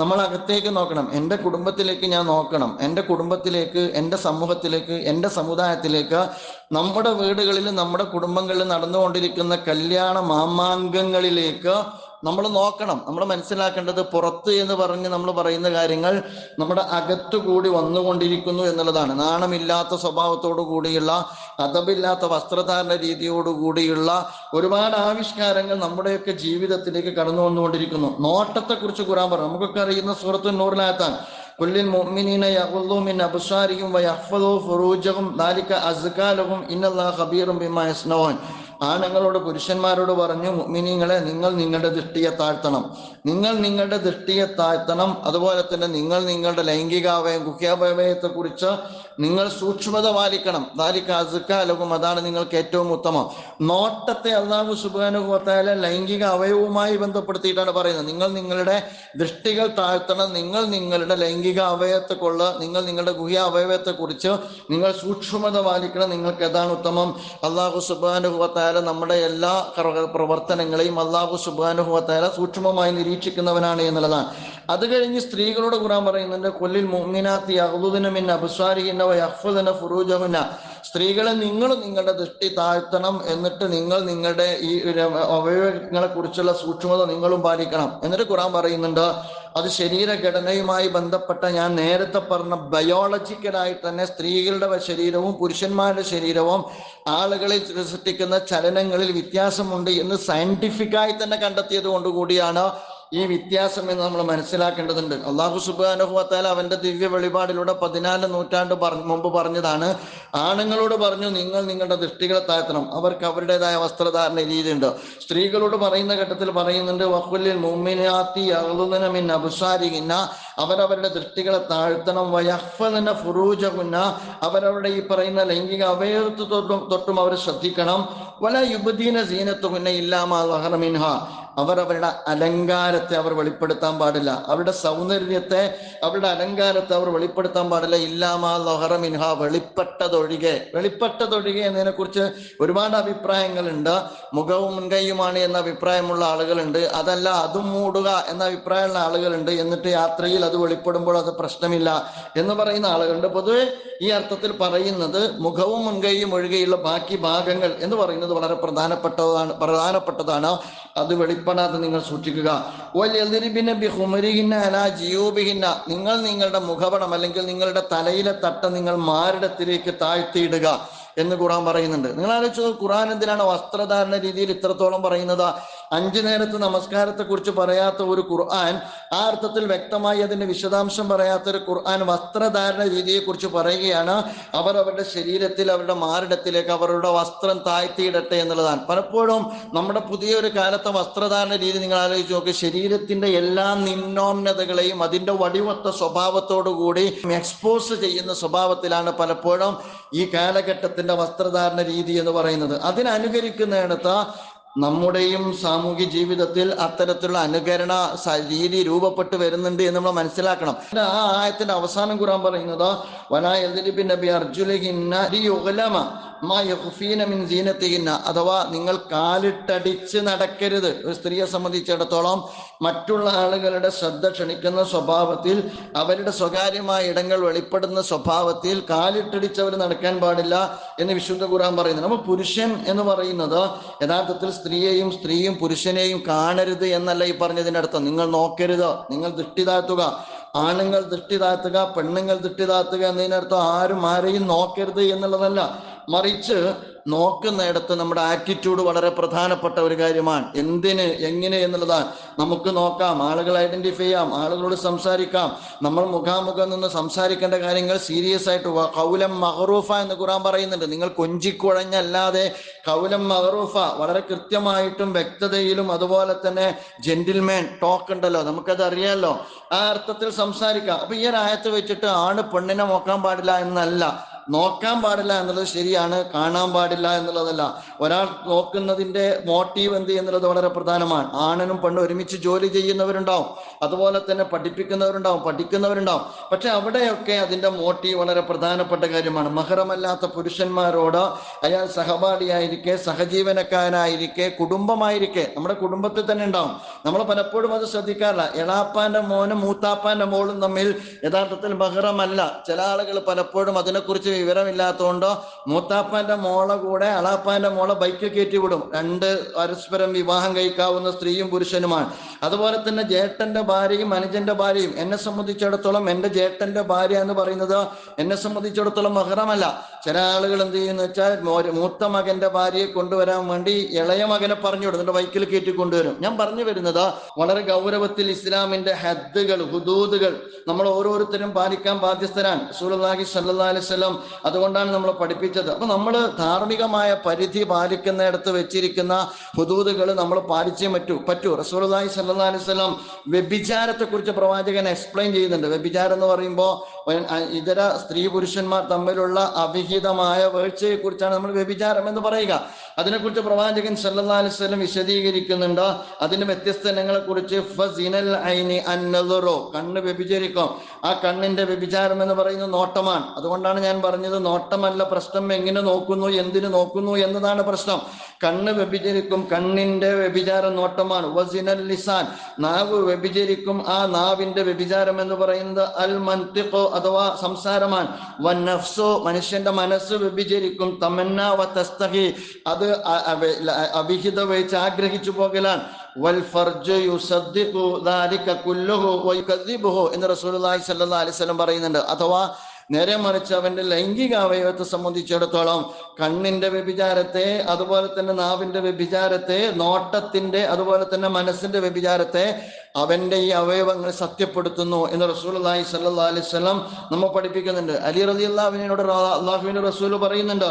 നമ്മൾ അകത്തേക്ക് നോക്കണം. എന്റെ കുടുംബത്തിലേക്ക് ഞാൻ നോക്കണം. എന്റെ കുടുംബത്തിലേക്ക് എന്റെ സമൂഹത്തിലേക്ക് എന്റെ സമുദായത്തിലേക്ക് നമ്മുടെ വീടുകളിൽ നമ്മുടെ കുടുംബങ്ങളിൽ നടന്നുകൊണ്ടിരിക്കുന്ന കല്യാണ മാമാങ്കങ്ങളിലേക്ക് നമ്മൾ നോക്കണം. നമ്മൾ മനസ്സിലാക്കേണ്ടത് പുറത്ത് എന്ന് പറഞ്ഞ് നമ്മൾ പറയുന്ന കാര്യങ്ങൾ നമ്മുടെ അകത്തുകൂടി വന്നുകൊണ്ടിരിക്കുന്നു എന്നുള്ളതാണ്. നാണമില്ലാത്ത സ്വഭാവത്തോടു കൂടിയുള്ള അതമില്ലാത്ത വസ്ത്രധാരണ രീതിയോടു കൂടിയുള്ള ഒരുപാട് ആവിഷ്കാരങ്ങൾ നമ്മുടെയൊക്കെ ജീവിതത്തിലേക്ക് കടന്നു വന്നുകൊണ്ടിരിക്കുന്നു. നോട്ടത്തെക്കുറിച്ച് കുറാൻ പറഞ്ഞു നമുക്കൊക്കെ അറിയുന്ന സുഹൃത്തു നൂറിനകത്താണ് കുല്ലിൻ മുഅ്മിനീന യഗ്ളൂ മിൻ അബ്സാരിഹിം വയഹ്ഫദൂ ഫുറൂജഹും ദാലിക അസ്കാ ലഹും ഇന്നല്ലാഹ ഖബീറും ബിമാ യസ്നഊൻ. ആണുങ്ങളോട് പുരുഷന്മാരോട് പറഞ്ഞു മിനിങ്ങളെ നിങ്ങൾ നിങ്ങളുടെ ദൃഷ്ടിയെ താഴ്ത്തണം. നിങ്ങൾ നിങ്ങളുടെ ദൃഷ്ടിയെ താഴ്ത്തണം. അതുപോലെ തന്നെ നിങ്ങൾ നിങ്ങളുടെ ലൈംഗികാവയം ഗുഹ്യാവയവത്തെ കുറിച്ച് നിങ്ങൾ സൂക്ഷ്മത പാലിക്കണം. ദാലിക അസ്കാ ലഹും അതാണ് നിങ്ങൾക്ക് ഏറ്റവും ഉത്തമം. നോട്ടത്തെ അള്ളാഹു സുബാനുഭവത്തായ ലൈംഗിക അവയവുമായി ബന്ധപ്പെടുത്തിയിട്ടാണ് പറയുന്നത്. നിങ്ങൾ നിങ്ങളുടെ ദൃഷ്ടികൾ താഴ്ത്തണം. നിങ്ങൾ നിങ്ങളുടെ ലൈംഗിക അവയവത്തെ കൊള്ള നിങ്ങൾ നിങ്ങളുടെ ഗുഹ്യ അവയവത്തെ കുറിച്ച് നിങ്ങൾ സൂക്ഷ്മത പാലിക്കണം. നിങ്ങൾക്ക് ഏതാണ് ഉത്തമം. അള്ളാഹു സുബാനുഭവത്തായ നമ്മുടെ എല്ലാ പ്രവർത്തനങ്ങളെയും അള്ളാഹു സുബാനുഭവത്തായ സൂക്ഷ്മമായി നിരീക്ഷിക്കുന്നവനാണ് എന്നുള്ളതാണ്. അത് കഴിഞ്ഞ് സ്ത്രീകളോട് ഖുറാൻ പറയുന്നുണ്ട് കൊല്ലിൽ മുങ്ങിനാത്തി അഹുദിനമിന്ന മിൻ അബ്സാരിഹിന്ന വയഹ്ഫദുന ഫുറൂജഹുന്ന. സ്ത്രീകളെ നിങ്ങൾ നിങ്ങളുടെ ദൃഷ്ടി താഴ്ത്തണം എന്നിട്ട് നിങ്ങൾ നിങ്ങളുടെ ഈ അവയവങ്ങളെ കുറിച്ചുള്ള സൂക്ഷ്മത നിങ്ങളും പാലിക്കണം. എന്നിട്ട് ഖുറാൻ പറയുന്നുണ്ട് അത് ശരീരഘടനയുമായി ബന്ധപ്പെട്ട ഞാൻ നേരത്തെ പറഞ്ഞ ബയോളജിക്കലായി തന്നെ സ്ത്രീകളുടെ ശരീരവും പുരുഷന്മാരുടെ ശരീരവും ആളുകളിൽ സൃഷ്ടിക്കുന്ന ചലനങ്ങളിൽ വ്യത്യാസമുണ്ട് എന്ന് സയന്റിഫിക്കായി തന്നെ കണ്ടെത്തിയത് കൊണ്ടുകൂടിയാണ് ഈ വ്യത്യാസം എന്ന് നമ്മൾ മനസ്സിലാക്കേണ്ടതുണ്ട്. അള്ളാഹു സുബാനുഭവത്താൽ അവന്റെ ദിവ്യ വെളിപാടിലൂടെ പതിനാല് നൂറ്റാണ്ട് മുമ്പ് പറഞ്ഞതാണ് ആണുങ്ങളോട് പറഞ്ഞു നിങ്ങൾ നിങ്ങളുടെ ദൃഷ്ടികളെ താഴ്ത്തണം. അവർക്ക് അവരുടേതായ വസ്ത്രധാരണ രീതിയുണ്ട്. സ്ത്രീകളോട് പറയുന്ന ഘട്ടത്തിൽ പറയുന്നുണ്ട് വഖുല്ലിൽ മുഅ്മിനാത്തി യഗ്ളുദന മിൻ അബ്സാരിഹിന്ന. അവരവരുടെ ദൃഷ്ടികളെ താഴ്ത്തണം. വയഹ്ഫദന ഫുറൂജഹുന്ന. അവരവരുടെ ഈ പറയുന്ന ലൈംഗിക അവയവത്ത് തൊട്ടും അവർ ശ്രദ്ധിക്കണം. വല യുബദീന സീനത്തുഹുന്ന ഇല്ലാമാ അവർ അവരുടെ അലങ്കാരത്തെ അവർ വെളിപ്പെടുത്താൻ പാടില്ല. അവരുടെ സൗന്ദര്യത്തെ അവരുടെ അലങ്കാരത്തെ അവർ വെളിപ്പെടുത്താൻ പാടില്ല. ഇല്ലാമാ ലൊഹറ മിൻഹ വെളിപ്പെട്ടതൊഴികെ. വെളിപ്പെട്ടതൊഴികെ എന്നതിനെ കുറിച്ച് ഒരുപാട് അഭിപ്രായങ്ങളുണ്ട്. മുഖവും മുൻകൈയുമാണ് എന്ന അഭിപ്രായമുള്ള ആളുകളുണ്ട്. അതല്ല അതും മൂടുക എന്ന അഭിപ്രായമുള്ള ആളുകളുണ്ട്. എന്നിട്ട് യാത്രയിൽ അത് വെളിപ്പെടുമ്പോൾ അത് പ്രശ്നമില്ല എന്ന് പറയുന്ന ആളുകളുണ്ട്. പൊതുവെ ഈ അർത്ഥത്തിൽ പറയുന്നത് മുഖവും മുൻകൈയും ഒഴികെയുള്ള ബാക്കി ഭാഗങ്ങൾ എന്ന് പറയുന്നത് വളരെ പ്രധാനപ്പെട്ടതാണ് പ്രധാനപ്പെട്ടതാണ്. അത് വെളിപ്പെടാതെ നിങ്ങൾ സൂക്ഷിക്കുക. നിങ്ങൾ നിങ്ങളുടെ മുഖപടം അല്ലെങ്കിൽ നിങ്ങളുടെ തലയിലെ തട്ട നിങ്ങൾ മാറിടത്തിലേക്ക് താഴ്ത്തിയിടുക എന്ന് ഖുറാൻ പറയുന്നുണ്ട്. നിങ്ങൾ ആലോചിച്ചത് ഖുറാൻ എന്തിനാണ് വസ്ത്രധാരണ രീതിയിൽ ഇത്രത്തോളം പറയുന്നത്? അഞ്ചു നേരത്തെ നമസ്കാരത്തെ കുറിച്ച് പറയാത്ത ഒരു ഖുർആൻ ആ അർത്ഥത്തിൽ വ്യക്തമായി അതിന്റെ വിശദാംശം പറയാത്ത ഒരു ഖുർആൻ വസ്ത്രധാരണ രീതിയെ കുറിച്ച് പറയുകയാണ്. അവർ അവരുടെ ശരീരത്തിൽ അവരുടെ മാറിടത്തിലേക്ക് അവരുടെ വസ്ത്രം താഴ്ത്തിയിടട്ടെ എന്നുള്ളതാണ്. പലപ്പോഴും നമ്മുടെ പുതിയൊരു കാലത്തെ വസ്ത്രധാരണ രീതി നിങ്ങൾ ആലോചിച്ച് നോക്കി. ശരീരത്തിന്റെ എല്ലാ നിന്നോന്നതകളെയും അതിന്റെ വടിവത്ത സ്വഭാവത്തോടു കൂടി എക്സ്പോസ് ചെയ്യുന്ന സ്വഭാവത്തിലാണ് പലപ്പോഴും ഈ കാലഘട്ടത്തിന്റെ വസ്ത്രധാരണ രീതി എന്ന് പറയുന്നത്. അതിനനുകരിക്കുന്നിടത്ത് നമ്മുടെയും സാമൂഹ്യ ജീവിതത്തിൽ അത്തരത്തിലുള്ള അനുകരണ രീതി രൂപപ്പെട്ട് വരുന്നുണ്ട് എന്ന് നമ്മൾ മനസ്സിലാക്കണം. ആ ആയത്തിന്റെ അവസാനം കുറാൻ പറയുന്നത് അഥവാ നിങ്ങൾ കാലിട്ടടിച്ച് നടക്കരുത്. ഒരു സ്ത്രീയെ സംബന്ധിച്ചിടത്തോളം മറ്റുള്ള ആളുകളുടെ ശ്രദ്ധ ക്ഷണിക്കുന്ന സ്വഭാവത്തിൽ അവരുടെ സ്വകാര്യമായ ഇടങ്ങൾ വെളിപ്പെടുന്ന സ്വഭാവത്തിൽ കാലിട്ടടിച്ചവർ നടക്കാൻ പാടില്ല എന്ന് വിശുദ്ധ ഖുറാൻ പറയുന്നത് നമ്മൾ പുരുഷൻ എന്ന് പറയുന്നത് യഥാർത്ഥത്തിൽ സ്ത്രീയെയും സ്ത്രീയും പുരുഷനെയും കാണരുത് എന്നല്ല ഈ പറഞ്ഞതിന്റെ അർത്ഥം. നിങ്ങൾ നോക്കരുത്. നിങ്ങൾ ദൃഷ്ടി താഴ്ത്തുക. ആണുങ്ങൾ ദൃഷ്ടി താഴ്ത്തുക പെണ്ണുങ്ങൾ ദൃഷ്ടി താഴ്ത്തുക എന്നതിനർത്ഥം ആരും ആരെയും നോക്കരുത് എന്നുള്ളതല്ല. മറിച്ച് നോക്കുന്നിടത്ത് നമ്മുടെ ആറ്റിറ്റ്യൂഡ് വളരെ പ്രധാനപ്പെട്ട ഒരു കാര്യമാണ്. എന്തിന് എങ്ങനെ എന്നുള്ളതാണ്. നമുക്ക് നോക്കാം ആളുകൾ ഐഡന്റിഫൈ ചെയ്യാം ആളുകളോട് സംസാരിക്കാം. നമ്മൾ മുഖാമുഖം നിന്ന് സംസാരിക്കേണ്ട കാര്യങ്ങൾ സീരിയസ് ആയിട്ട് കൗലം മഹറൂഫ എന്ന് ഖുറാൻ പറയുന്നുണ്ട്. നിങ്ങൾ കൊഞ്ചിക്കുഴഞ്ഞല്ലാതെ കൗലം മഹറൂഫ വളരെ കൃത്യമായിട്ടും വ്യക്തതയിലും അതുപോലെ തന്നെ ജെന്റിൽമാൻ ടോക്ക് ഉണ്ടല്ലോ. നമുക്കത് അറിയാമല്ലോ ആ അർത്ഥത്തിൽ സംസാരിക്കാം. അപ്പൊ ഈ ആയത്ത് വെച്ചിട്ട് ആണ് പെണ്ണിനെ നോക്കാൻ പാടില്ല എന്നല്ല. നോക്കാൻ പാടില്ല എന്നുള്ളത് ശരിയാണ് കാണാൻ പാടില്ല എന്നുള്ളതല്ല. ഒരാൾ നോക്കുന്നതിന്റെ മോട്ടീവ് എന്ത് എന്നുള്ളത് വളരെ പ്രധാനമാണ്. ആണനും പെണ്ണും ഒരുമിച്ച് ജോലി ചെയ്യുന്നവരുണ്ടാവും. അതുപോലെ തന്നെ പഠിപ്പിക്കുന്നവരുണ്ടാവും പഠിക്കുന്നവരുണ്ടാവും. പക്ഷെ അവിടെയൊക്കെ അതിന്റെ മോട്ടീവ് വളരെ പ്രധാനപ്പെട്ട കാര്യമാണ്. മഹറമല്ലാത്ത പുരുഷന്മാരോട് അയാൾ സഹപാഠിയായിരിക്കെ സഹജീവനക്കാരനായിരിക്കെ കുടുംബമായിരിക്കെ നമ്മുടെ കുടുംബത്തിൽ തന്നെ ഉണ്ടാവും. നമ്മൾ പലപ്പോഴും അത് ശ്രദ്ധിക്കാറില്ല. എളാപ്പാന്റെ മോനും മൂത്താപ്പാന്റെ മോളും തമ്മിൽ യഥാർത്ഥത്തിൽ മഹറമല്ല. ചില ആളുകൾ പലപ്പോഴും അതിനെക്കുറിച്ച് വിവരമില്ലാത്തതുകൊണ്ട് മൂത്താപ്പാന്റെ മോളെ കൂടെ അളാപ്പാന്റെ മോളെ ബൈക്ക് കയറ്റി വിടും രണ്ട് പരസ്പരം വിവാഹം കഴിക്കാവുന്ന സ്ത്രീയും പുരുഷനുമാണ്. അതുപോലെ തന്നെ ജേട്ടന്റെ ഭാര്യയും അനുജന്റെ ഭാര്യയും. എന്നെ സംബന്ധിച്ചിടത്തോളം എന്റെ ജേട്ടന്റെ ഭാര്യ എന്ന് പറയുന്നത് എന്നെ സംബന്ധിച്ചിടത്തോളം മഹറമല്ല. ചില ആളുകൾ എന്ത് ചെയ്യുന്ന വെച്ചാൽ മൂത്ത മകന്റെ ഭാര്യയെ കൊണ്ടുവരാൻ വേണ്ടി ഇളയ മകനെ പറഞ്ഞു വിടും. എന്നിട്ട് ബൈക്കിൽ കയറ്റി കൊണ്ടുവരും. ഞാൻ പറഞ്ഞു വരുന്നത് വളരെ ഗൗരവത്തിൽ ഇസ്ലാമിന്റെ ഹദ്ദുകൾ ഹുദൂദുകൾ നമ്മൾ ഓരോരുത്തരും പാലിക്കാൻ ബാധ്യസ്ഥരാണ്. സൂലി സല്ലാ അലിസ്ലം അതുകൊണ്ടാണ് നമ്മൾ പഠിപ്പിച്ചത്. അപ്പൊ നമ്മൾ ധാർമ്മികമായ പരിധി പാലിക്കുന്നിടത്ത് വെച്ചിരിക്കുന്ന ഹുദൂദുകൾ നമ്മൾ പാലിച്ചേ പറ്റൂ പറ്റൂ. റസൂലി സല്ലാ അലിസ്ലം വ്യഭിചാരത്തെ കുറിച്ച് പ്രവാചകൻ എക്സ്പ്ലെയിൻ ചെയ്യുന്നുണ്ട്. വ്യഭിചാരം എന്ന് പറയുമ്പോൾ ഇതര സ്ത്രീ പുരുഷന്മാർ തമ്മിലുള്ള അവിഹിതമായ വീഴ്ചയെ കുറിച്ചാണ് നമ്മൾ വ്യഭിചാരം എന്ന് പറയുക. അതിനെക്കുറിച്ച് പ്രവാചകൻ സല്ലല്ലാഹു അലൈഹി വസല്ലം വിശദീകരിക്കുന്നുണ്ട്. അതിന്റെ വ്യത്യസ്ത ഇനങ്ങളെ കുറിച്ച് കണ്ണ് വ്യഭിചരിക്കും. ആ കണ്ണിന്റെ വ്യഭിചാരം എന്ന് പറയുന്നത് നോട്ടമാണ്. അതുകൊണ്ടാണ് ഞാൻ പറഞ്ഞത് നോട്ടമല്ല പ്രശ്നം എങ്ങനെ നോക്കുന്നു എന്തിനു നോക്കുന്നു എന്നതാണ് പ്രശ്നം. കണ്ണ് വ്യഭിചരിക്കും കണ്ണിന്റെ വ്യഭിചാരം നോട്ടമാണ്. വസിനൽ ലിസാൻ നാവ് വ്യഭിചരിക്കും. ആ നാവിന്റെ വ്യഭിചാരം എന്ന് പറയുന്നത് അൽ മന്തിഖോ അഥവാ സംസാരമാണ്. വൻ നഫ്സോ മനുഷ്യന്റെ മനസ്സ് വ്യഭിചരിക്കും. തമന്ന വ തസ്തഹി അത് അവിഹിത വെച്ച് ആഗ്രഹിച്ചു പോകലാണ്. വൽ ഫർജ് യുസദ്ദിഖു ദാലിക കുല്ലുഹു വയുകദ്ദിബുഹു എന്ന് റസൂലുള്ളാഹി സ്വല്ലല്ലാഹി അലൈഹി വസല്ലം പറയുന്നുണ്ട്. അഥവാ നേരെ മറിച്ച് അവന്റെ ലൈംഗിക അവയവത്തെ സംബന്ധിച്ചിടത്തോളം കണ്ണിന്റെ വ്യഭിചാരത്തെ അതുപോലെ തന്നെ നാവിന്റെ വ്യഭിചാരത്തെ നോട്ടത്തിന്റെ അതുപോലെ തന്നെ മനസ്സിന്റെ വ്യഭിചാരത്തെ അവന്റെ ഈ അവയവങ്ങൾ സത്യപ്പെടുത്തുന്നു എന്ന് റസൂൽ റസൂലി സല്ലാ അലൈഹി സ്വലം നമ്മ പഠിപ്പിക്കുന്നുണ്ട്. അലി റലി അള്ളാഹുവിനോട് അള്ളാഹുവിന്റെ റസൂൽ പറയുന്നുണ്ട്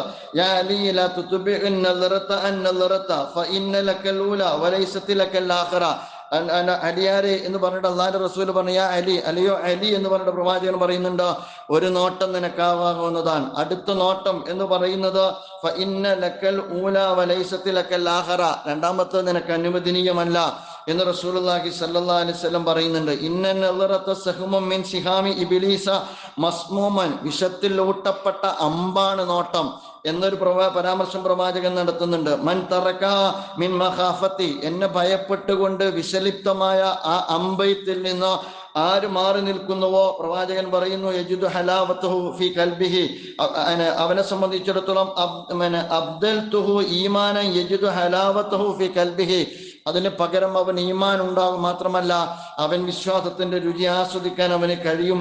അലിയാരെ എന്ന് പറഞ്ഞിട്ട് അള്ളാന്റെ റസൂൽ പറഞ്ഞ അലി അലിയോ അലി എന്ന് പറഞ്ഞിട്ട് പ്രവാചകൻ പറയുന്നുണ്ട് ഒരു നോട്ടം നിനക്കാവാകുന്നതാണ് അടുത്ത നോട്ടം എന്ന് പറയുന്നത് ഇന്ന ലക്കൽ ഊല വലൈസത്തിൽ ലക്കൽ ആഹറ രണ്ടാമത്തെ നിനക്ക് അനുവദനീയമല്ല. എന്ന് റസൂലുള്ളാഹി സല്ലല്ലാഹു അലൈഹി വസല്ലം പറയുന്നുണ്ട്. മിൻ സിഹാമി മസ്മൂമൻ. വിഷത്തിൽ ഊട്ടപ്പെട്ട അമ്പാണ് നോട്ടം എന്നൊരു പ്രവാ പരാമർശം പ്രവാചകൻ നടത്തുന്നുണ്ട്. മൻ തറക്ക മിൻ മഹാഫത്തി. എന്നെ ഭയപ്പെട്ടുകൊണ്ട് വിശലിപ്തമായ ആ അമ്പയത്തിൽ നിന്ന് ആര് മാറി നിൽക്കുന്നുവോ പ്രവാചകൻ പറയുന്നു യജുദു ഫി കൽബിഹി. അവനെ സംബന്ധിച്ചിടത്തോളം അബ്ദൽ തുഹു ഈമാനം യജുദു ഹലാവത്തുഹു ഫി കൽബിഹി. അതിന് പകരം അവൻ ഈമാൻ ഉണ്ടാകും മാത്രമല്ല അവൻ വിശ്വാസത്തിന്റെ രുചി ആസ്വദിക്കാൻ അവന് കഴിയും.